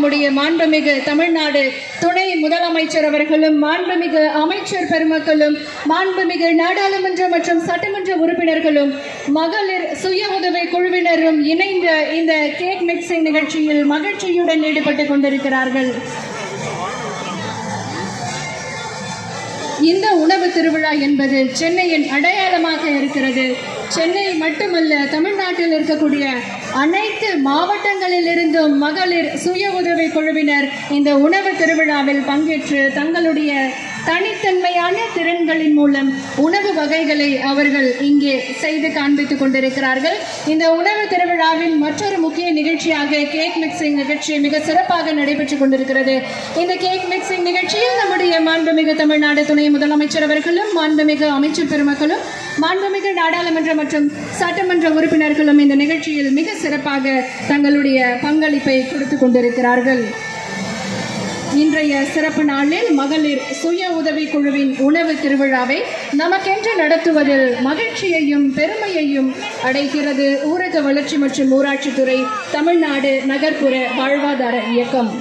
நம்முடைய மாண்புமிகு தமிழ்நாடு துணை முதலமைச்சர் அவர்களும் மாண்புமிகு அமைச்சர் பெருமக்களும் மாண்புமிகு நாடாளுமன்ற மற்றும் சட்டமன்ற உறுப்பினர்களும் மகளிர் சுய உதவி குழுவினரும் இணைந்த இந்த கேக் மிக்சிங் நிகழ்ச்சியில் மகிழ்ச்சியுடன் ஈடுபட்டு கொண்டிருக்கிறார்கள். இந்த உணவு திருவிழா என்பது சென்னையின் அடையாளமாக இருக்கிறது. சென்னை மட்டுமல்ல தமிழ்நாட்டில் இருக்கக்கூடிய அனைத்து மாவட்டங்களிலிருந்தும் மகளிர் சுய உதவி குழுவினர் இந்த உணவு திருவிழாவில் பங்கேற்று தங்களுடைய தனித்தன்மையான திறன்களின் மூலம் உணவு வகைகளை அவர்கள் இங்கே செய்து காண்பித்துக் கொண்டிருக்கிறார்கள். இந்த உணவு திருவிழாவின் மற்றொரு முக்கிய நிகழ்ச்சியாக கேக் மிக்சிங் நிகழ்ச்சி மிக சிறப்பாக நடைபெற்றுக் கொண்டிருக்கிறது. இந்த கேக் மிக்சிங் நிகழ்ச்சியில் நம்முடைய மாண்புமிகு தமிழ்நாடு துணை முதலமைச்சர் அவர்களும் மாண்புமிகு அமைச்சர் பெருமக்களும் மாண்புமிகு நாடாளுமன்ற மற்றும் சட்டமன்ற உறுப்பினர்களும் இந்த நிகழ்ச்சியில் மிக சிறப்பாக தங்களுடைய பங்களிப்பை கொடுத்து கொண்டிருக்கிறார்கள். இன்றைய சிறப்பு நாளில் மகளிர் சுய உதவி குழுவின் உணவு திருவிழாவை நமக்கென்று நடத்துவதில் மகிழ்ச்சியையும் பெருமையையும் அடைகிறது. ஊரக வளர்ச்சி மற்றும் ஊராட்சித்துறை தமிழ்நாடு நகர்ப்புற வாழ்வாதார இயக்கம்.